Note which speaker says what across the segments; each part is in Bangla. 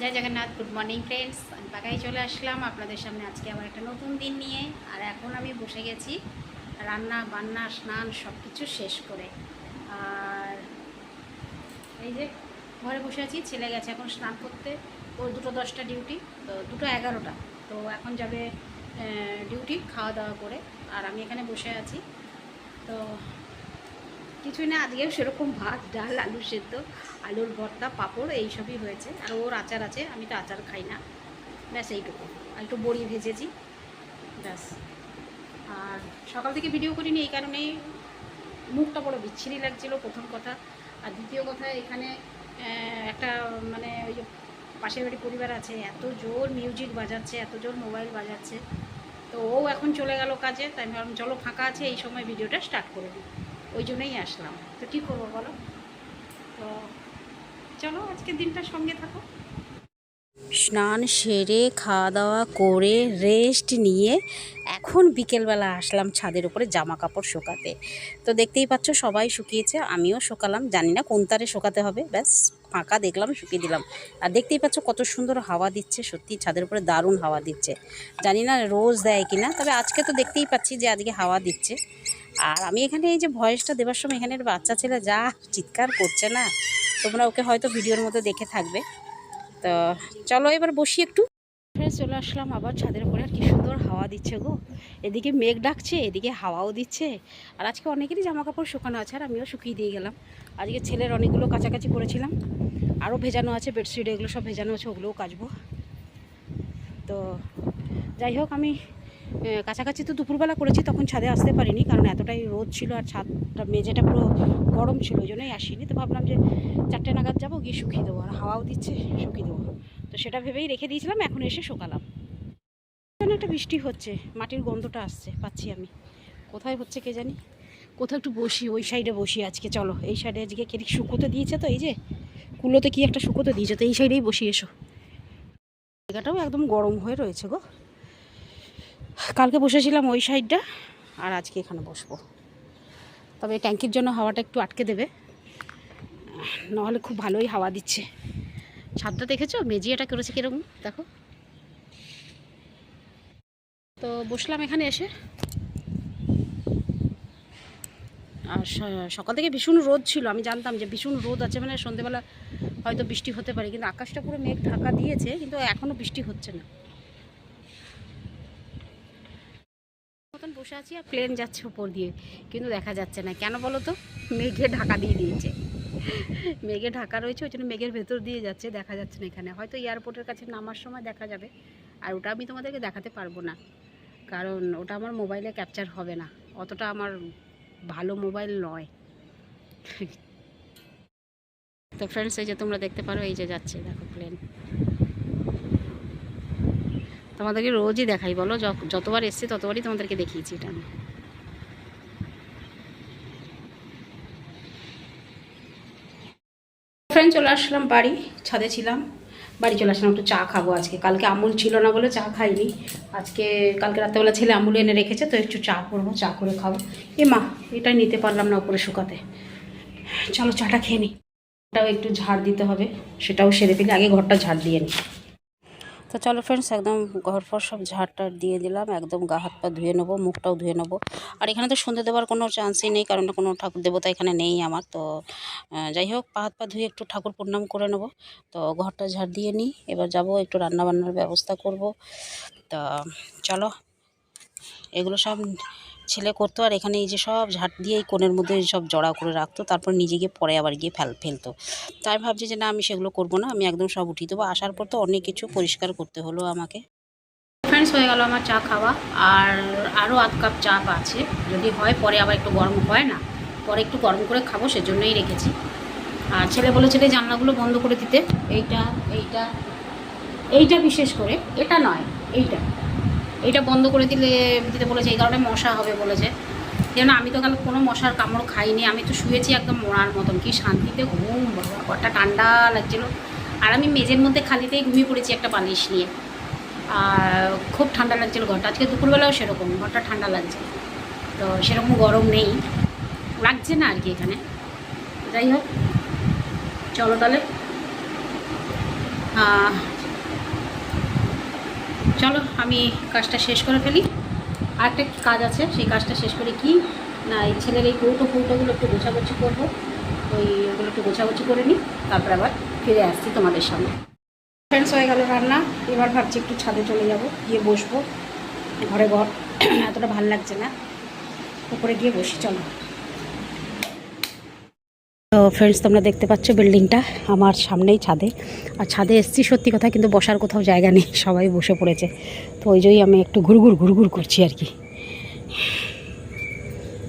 Speaker 1: জয় জগন্নাথ গুড মর্নিং ফ্রেন্ডস আমি পাকাই চলে আসলাম আপনাদের সামনে আজকে আবার একটা নতুন দিন নিয়ে। আর এখন আমি বসে গেছি রান্না, বান্না, স্নান সব কিছু শেষ করে। আর এই যে ঘরে বসে আছি, ছেলে গেছে এখন স্নান করতে। ওর দুটো দশটা ডিউটি, তো দুটো এগারোটা। তো এখন যাবে ডিউটি, খাওয়া দাওয়া করে। আর আমি এখানে বসে আছি। তো কিছুই না আজকেও সেরকম ভাত, ডাল, আলু সেদ্ধ, আলুর ভর্তা, পাঁপড়, এইসবই হয়েছে। আর ওর আচার আছে, আমি তো আচার খাই না। ব্যাস এইটুকু। আর একটু বড়ি ভেজেছি। ব্যাস। আর সকাল থেকে ভিডিও করিনি, এই কারণেই মুখটা বড় বিচ্ছিরি লাগছিল, প্রথম কথা। আর দ্বিতীয় কথা, এখানে একটা মানে ওই পাশের বাড়ি পরিবার আছে, এত জোর মিউজিক বাজাচ্ছে, এত জোর মোবাইল বাজাচ্ছে। তো ও এখন চলে গেল কাজে, তাই আমি চলো ফাঁকা আছে, এই সময় ভিডিওটা স্টার্ট করে দিই। ওই জন্যই আসলাম। তো কী করব বলো? তো চলো, আজকের দিনটা সঙ্গে থাকো। স্নান সেরে খাওয়া দাওয়া করে রেস্ট নিয়ে এখন বিকেলবেলা আসলাম ছাদের উপরে জামা কাপড় শোকাতে। তো দেখতেই পাচ্ছ, সবাই শুকিয়েছে, আমিও শুকালাম, জানি না কোন তারে শুকাতে হবে। ব্যাস, ফাঁকা দেখলাম, শুকিয়ে দিলাম। আর দেখতেই পাচ্ছ, কত সুন্দর হাওয়া দিচ্ছে, সত্যি ছাদের উপরে দারুণ হাওয়া দিচ্ছে। জানি না রোজ দেয় কিনা, তবে আজকে তো দেখতেই পাচ্ছি যে আজকে হাওয়া দিচ্ছে। আর আমি এখানে এই যে ভয়েসটা দেওয়ার সময় এখানের বাচ্চা ছেলে যা চিৎকার করছে না, তোমরা ওকে হয়তো ভিডিওর মধ্যে দেখে থাকবে। তো চলো এবার বসি একটু। চলে আসলাম আবার ছাদের উপরে, আর কি সুন্দর হাওয়া দিচ্ছে গো। এদিকে মেঘ ডাকছে, এদিকে হাওয়াও দিচ্ছে। আর আজকে অনেকেরই জামা কাপড় শুকানো আছে, আর আমিও শুকিয়ে দিয়ে গেলাম। আজকে ছেলের অনেকগুলো কাছাকাছি করেছিলাম। আরও ভেজানো আছে, বেডশিট, এগুলো সব ভেজানো আছে, ওগুলোও কাচবো। তো যাই হোক, আমি কাছাকাছি তো দুপুরবেলা করেছি, তখন ছাদে আসতে পারিনি, কারণ এতটাই রোদ ছিল আর ছাদটা মেঝেটা পুরো গরম ছিল, ওই জন্যই আসিনি। তো ভাবলাম যে চারটে নাগাদ যাব, গিয়ে শুকিয়ে দেবো, আর হাওয়াও দিচ্ছে, শুকিয়ে দেবো। তো সেটা ভেবেই রেখে দিয়েছিলাম, এখন এসে শুকালাম। একটা বৃষ্টি হচ্ছে, মাটির গন্ধটা আসছে, পাচ্ছি আমি। কোথায় হচ্ছে কে জানি? কোথাও একটু বসি, ওই সাইডে বসি আজকে, চলো। এই সাইডে আজকে কেরিক শুকোতে দিয়েছে তো, এই যে, কুলোতে কি একটা শুকোতে দিয়েছে, তো এই সাইডেই বসি এসো। জায়গাটাও একদম গরম হয়ে রয়েছে গো। কালকে বসেছিলাম ওই সাইডটা, আর আজকে এখানে বসবো। তবে ট্যাঙ্কির জন্য হাওয়াটা একটু আটকে দেবে। নাহলে খুব ভালোই হাওয়া দিচ্ছে। ছাদটা দেখেছ? মেজিয়াটা করেছে কীরকম? দেখো। তো বসলাম এখানে এসে। আর সকাল থেকে ভীষণ রোদ ছিল। আমি জানতাম যে ভীষণ রোদ আছে মানে সন্ধেবেলা হয়তো বৃষ্টি হতে পারে, কিন্তু আকাশটা পুরো মেঘ ঢাকা দিয়েছে, কিন্তু এখনও বৃষ্টি হচ্ছে না মতন বসে আছি আর প্লেন যাচ্ছে উপর দিয়ে। কিন্তু দেখা যাচ্ছে না। কেন বলো তো? মেঘে ঢাকা দিয়ে দিয়েছে। মেঘে ঢাকা রয়েছে, ওই জন্য মেঘের ভেতর দিয়ে যাচ্ছে, দেখা যাচ্ছে না এখানে। হয়তো এয়ারপোর্টের কাছে নামার সময় দেখা যাবে। আর ওটা আমি তোমাদেরকে দেখাতে পারব না। কারণ ওটা আমার মোবাইলে ক্যাপচার হবে না। অতটা আমার ভালো মোবাইল নয়। তো ফ্রেন্ডস এই যে তোমরা দেখতে পারো, এই যে যাচ্ছে, দেখো প্লেন তোমাদেরকে রোজই দেখাই, বলো। যতবার এসছি ততবারই তোমাদেরকে দেখিয়েছি এটা আমি। ফ্রেন্ড চলে আসলাম বাড়ি, ছাদে ছিলাম। বাড়ি চলে আসলাম, একটু চা খাব আজকে। কালকে আমুল ছিল না বলে চা খাইনি। আজকে, কালকে রাত্রেবেলা ছেলে আমুল এনে রেখেছে, তো একটু চা করব, চা করে খাব। এ মা এটা নিতে পারলাম না উপরে শুকাতে। চলো চাটা খেয়ে নিই একটু ঝাড় দিতে হবে, সেটাও সেরে ফেলে, আগে ঘরটা ঝাড় দিয়ে নিই তো চলো ফ্রেন্ডস একদম ঘর ফর সব ঝাড় টাড় দিয়ে দিলাম, একদম গা হাত পা ধুয়ে নেব, মুখটাও ধুয়ে নেব। আর এখানে তো সন্ধ্যে দেওয়ার কোনো চান্সই নেই, কারণ কোনো ঠাকুর দেবতা এখানে নেই আমার, তো যাই হোক, পা হাত পা ধুয়ে একটু ঠাকুর প্রণাম করে নেব। তো ঘরটা ঝাড় দিয়ে নিই, এবার যাব, একটু রান্না বান্নার ব্যবস্থা করব। তা চলো, এগুলো সব ছেলে করতো আর এখানে এই যে সব ঝাড় দিয়ে এই কোণের মধ্যে সব জড়া করে রাখতো, তারপর নিজে গিয়ে পরে আবার গিয়ে ফেল, ফেলতো। তাই ভাবছি যে না, আমি সেগুলো করব না, আমি একদম সব উঠিয়ে দেবো। আসার পর তো অনেক কিছু পরিষ্কার করতে হলো আমাকে। ফ্রেন্ডস হয়ে গেল আমার চা খাওয়া। আর আরও আধ কাপ চা আছে। যদি হয়, পরে আবার একটু গরম হয় না, পরে একটু গরম করে খাব, সেজন্যই রেখেছি। আর ছেলে বলেছিল জানলাগুলো বন্ধ করে দিতে। এইটা এইটা এইটা বিশেষ করে। এটা নয়, এইটা। এইটা বন্ধ করে দিলে, দিতে বলেছে, এই কারণে মশা হবে বলেছে। যেন আমি তো কাল কোনো মশার কামড় খাইনি, আমি তো শুয়েছি একদম মোড়ার মতন। কি শান্তিতে ঘুম, বাবা ঘরটা ঠান্ডা লাগছিল। আর আমি মেঝের মধ্যে খালিতেই ঘুমিয়ে পড়েছি একটা বালিশ নিয়ে। আর খুব ঠান্ডা লাগছিল ঘরটা। আজকে দুপুরবেলাও সেরকম, ঘরটা ঠান্ডা লাগছে। তো সেরকম গরম নেই। লাগছে না আর কি এখানে। যাই হোক, চলো তাহলে। চলো, আমি কাজটা শেষ করে ফেলি। আরেকটা কাজ আছে, সেই কাজটা শেষ করে কি, না, এই ছেলের এই কৌটো কৌটোগুলো একটু গোছাগুছি করব। ওই ওগুলো একটু গোছাগুছি করে নিই, তারপর আবার ফিরে আসছি তোমাদের সামনে। ফ্রেন্ডস হয়ে গেল রান্না। এবার ভাবছি একটু ছাদে চলে যাব, গিয়ে বসবো। ঘরে ঘর, এতটা ভালো লাগছে না। উপরে গিয়ে বসি, চলো। তো ফ্রেন্ডস তোমরা দেখতে পাচ্ছ বিল্ডিংটা আমার সামনেই ছাদে। আর ছাদে এসছি সত্যি কথা, কিন্তু বসার কোথাও জায়গা নেই, সবাই বসে পড়েছে। তো ওই জন্যই আমি একটু ঘুরঘুর ঘুরঘুর করছি আর কি।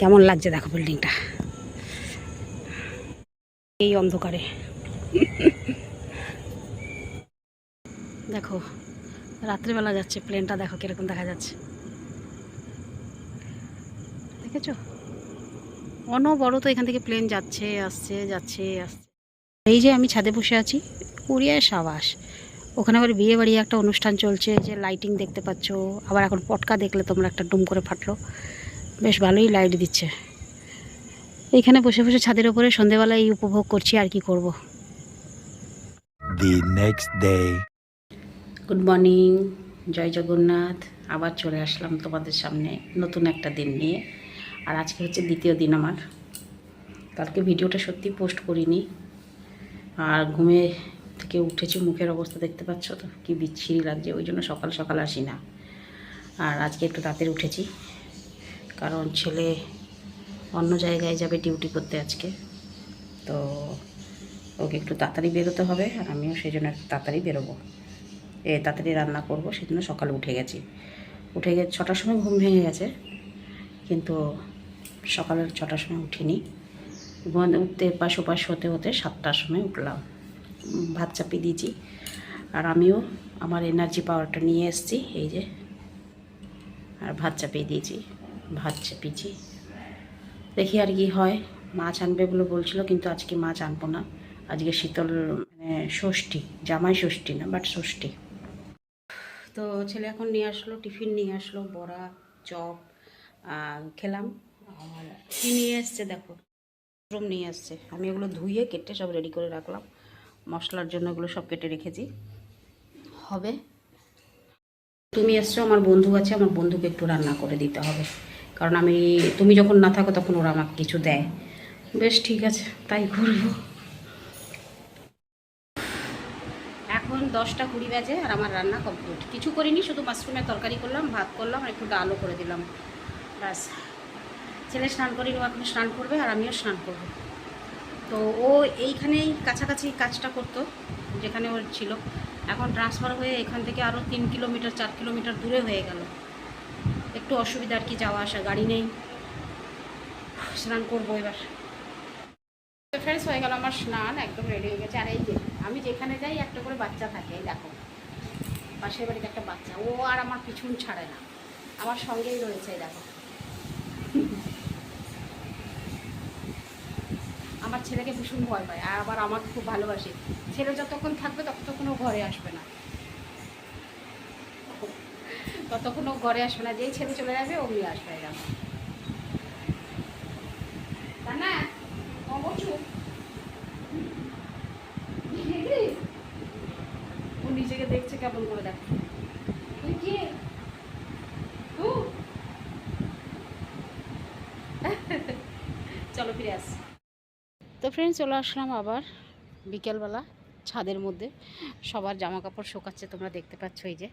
Speaker 1: কেমন লাগছে দেখো বিল্ডিংটা এই অন্ধকারে। দেখো, রাত্রিবেলা যাচ্ছে প্লেনটা দেখো কীরকম দেখা যাচ্ছে। দেখেছ? অনবরত এখান থেকে প্লেন যাচ্ছে আসছে যাচ্ছে আসছে। এই যে আমি ছাদে বসে আছি উড়িয়ায় সাবাস। ওখানে আবার বিয়ে বাড়ি একটা অনুষ্ঠান চলছে যে লাইটিং দেখতে পাচ্ছ। আবার এখন পটকা দেখলে তোমরা একটা ডুম করে ফাটলো। বেশ ভালোই লাইট দিচ্ছে। এখানে বসে বসে ছাদের উপরে সন্ধেবেলায় এই উপভোগ করছি আর কি করব. গুড মর্নিং জয় জগন্নাথ। আবার চলে আসলাম তোমাদের সামনে নতুন একটা দিন নিয়ে। আর আজকে হচ্ছে দ্বিতীয় দিন আমার। কালকে ভিডিওটা সত্যি পোস্ট করিনি। আর ঘুমে থেকে উঠেছি, মুখের অবস্থা দেখতে পাচ্ছ তো, কি বিচ্ছিরি লাগছে, ওই জন্য সকাল সকাল আসি না। আর আজকে একটু তাড়াতাড়ি উঠেছি, কারণ ছেলে অন্য জায়গায় যাবে ডিউটি করতে আজকে। তো ওকে একটু তাড়াতাড়ি বেরোতে হবে, আর আমিও সেই জন্য একটু তাড়াতাড়ি বেরোবো। এ তাড়াতাড়ি রান্না করব, সেজন্য সকালে উঠে গেছি। উঠে গেছে ছটার সময় ঘুম ভেঙে গেছে, কিন্তু সকালের ছটার সময় উঠিনি। উঠতে পাশ ওপাশ হতে হতে সাতটার সময় উঠলাম। ভাত চাপিয়ে দিয়েছি। আর আমিও আমার এনার্জি পাওয়ারটা নিয়ে এসেছি, এই যে। আর ভাত চাপিয়ে দিয়েছি, ভাত চাপিয়েছি দেখি আর কি হয়। মাছ আনবে বলে বলছিল, কিন্তু আজকে মাছ আনব না। আজকে শীতল মানে ষষ্ঠী, জামাই ষষ্ঠী না বাট ষষ্ঠী। তো ছেলে এখন নিয়ে আসলো, টিফিন নিয়ে আসলো, বড়া, চপ খেলাম। কি নিয়ে এসছে দেখো? মাশরুম নিয়ে আসছে আমি এগুলো ধুয়ে কেটে সব রেডি করে রাখলাম। মশলার জন্য এগুলো সব কেটে রেখেছি। হবে। তুমি এসছো, আমার বন্ধু আছে, আমার বন্ধুকে একটু রান্না করে দিতে হবে। কারণ আমি, তুমি যখন না থাকো তখন ওরা আমাকে কিছু দেয়। বেশ, ঠিক আছে, তাই করব। এখন দশটা কুড়ি বাজে আর আমার রান্না কমপ্লিট কিছু করিনি, শুধু মাশরুমের তরকারি করলাম, ভাত করলাম আর একটু ডালও করে দিলাম। ব্যাস। ছেলে স্নান করিনি ও এখন স্নান করবে আর আমিও স্নান করব। তো ও এইখানেই কাছাকাছি কাজটা করতো, যেখানে ওর ছিল। এখন ট্রান্সফার হয়ে এখান থেকে আরও তিন কিলোমিটার, চার কিলোমিটার দূরে হয়ে গেল। একটু অসুবিধা আর কি, যাওয়া আসা, গাড়ি নেই। স্নান করব এবার। ফ্রেন্ডস হয়ে গেল আমার স্নান, একদম রেডি হয়ে গেছে। আর এই যে, আমি যেখানে যাই, একটা করে বাচ্চা থাকে, এই দেখো। পাশের বাড়িতে একটা বাচ্চা। ও আর আমার পিছন ছাড়ে না। আমার সঙ্গেই রয়েছে দেখো। আমার ছেলেকে ভীষণ ভয় পায়, আর আবার আমার খুব ভালোবাসে। ছেলে যতক্ষণ থাকবে ততক্ষণ ও ঘরে আসবে না। ততক্ষণ ও ঘরে আসবে না, যেই ছেলে চলে যাবে অমনি আসবে এরকম না ও নিজেকে দেখছে কেমন করে চলো ফিরে আস। তো ফ্রেন্ড চলে আসলাম আবার বিকেলবেলা ছাদের মধ্যে। সবার জামা কাপড় শোকাচ্ছে, তোমরা দেখতে পাচ্ছ এই যে।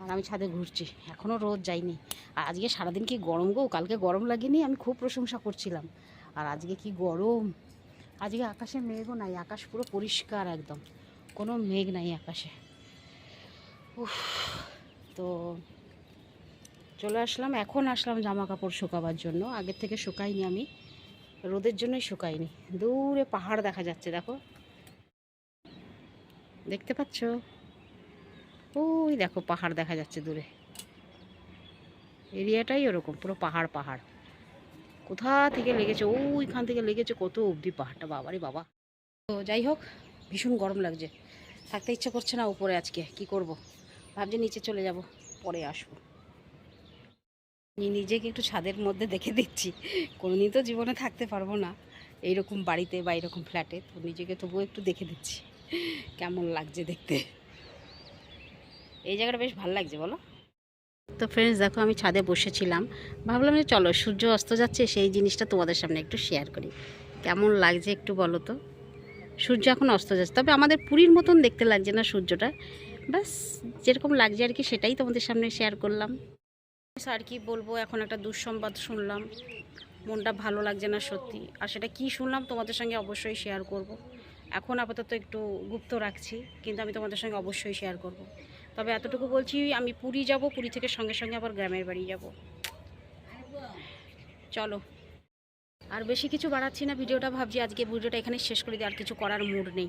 Speaker 1: আর আমি ছাদে ঘুরছি এখনও রোদ যায়নি। আর আজকে সারাদিন কি গরম গো? কালকে গরম লাগেনি? আমি খুব প্রশংসা করছিলাম। আর আজকে কি গরম? আজকে আকাশে মেঘও নাই, আকাশ পুরো পরিষ্কার একদম। কোনো মেঘ নাই আকাশে। উফ, তো চলে আসলাম, এখন আসলাম জামা কাপড় শুকাবার জন্য। আগের থেকে শুকাইনি আমি। রোদের জন্যই শুকায়নি। দূরে পাহাড় দেখা যাচ্ছে, দেখো। দেখতে পাচ্ছ? ওই দেখো, পাহাড় দেখা যাচ্ছে দূরে। এরিয়াটাই ওরকম, পুরো পাহাড় পাহাড়। কোথা থেকে লেগেছে? ওইখান থেকে লেগেছে কত অবধি পাহাড়টা, বাবারে বাবা। তো যাই হোক, ভীষণ গরম লাগছে। থাকতে ইচ্ছে করছে না উপরে আজকে, কি করব? ভাবছি নিচে চলে যাব, পরে আসব। আমি নিজেকে একটু ছাদের মধ্যে দেখে দিচ্ছি। কোনোদিন তো জীবনে থাকতে পারব না। এইরকম বাড়িতে বা এরকম ফ্ল্যাটে, তো নিজেকে তবুও একটু দেখে দিচ্ছি। কেমন লাগছে দেখতে? এই জায়গাটা বেশ ভালো লাগছে, বলো। তো ফ্রেন্ডস দেখো আমি ছাদে বসেছিলাম। ভাবলাম যে চলো, সূর্য অস্ত যাচ্ছে, সেই জিনিসটা তোমাদের সামনে একটু শেয়ার করি। কেমন লাগছে একটু বলো তো? সূর্য এখন অস্ত যাচ্ছে। তবে আমাদের পুরীর মতন দেখতে লাগছে না সূর্যটা। ব্যাস, যেরকম লাগছে আর কি, সেটাই তোমাদের সামনে শেয়ার করলাম। আর কি বলব? এখন একটা দুঃসংবাদ শুনলাম। মনটা ভালো লাগছে না সত্যি। আর সেটা কি শুনলাম তোমাদের সঙ্গে অবশ্যই শেয়ার করব। এখন আপাতত একটু গুপ্ত রাখছি, কিন্তু আমি তোমাদের সঙ্গে অবশ্যই শেয়ার করব। তবে এতটুকু বলছি, আমি পুরী যাব, পুরী থেকে সঙ্গে সঙ্গে আবার গ্রামের বাড়ি যাব। চলো। আর বেশি কিছু বাড়াচ্ছি না, ভিডিওটা ভাবছি আজকে ভিডিওটা এখানেই শেষ করে দিই, আর কিছু করার মুড নেই।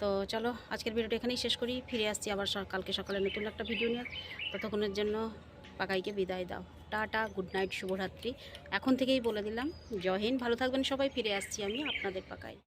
Speaker 1: তো চলো, আজকের ভিডিওটা এখানেই শেষ করি, ফিরে আসছি আবার কালকে সকালে নতুন একটা ভিডিও নিয়ে। ততক্ষণের জন্য পাকাইকে বিদায় দাও। টাটা গুড নাইট শুভরাত্রি। এখন থেকেই বলে দিলাম, জয় ভালো থাকবেন সবাই, ফিরে আসছি আমি আপনাদের পাকাই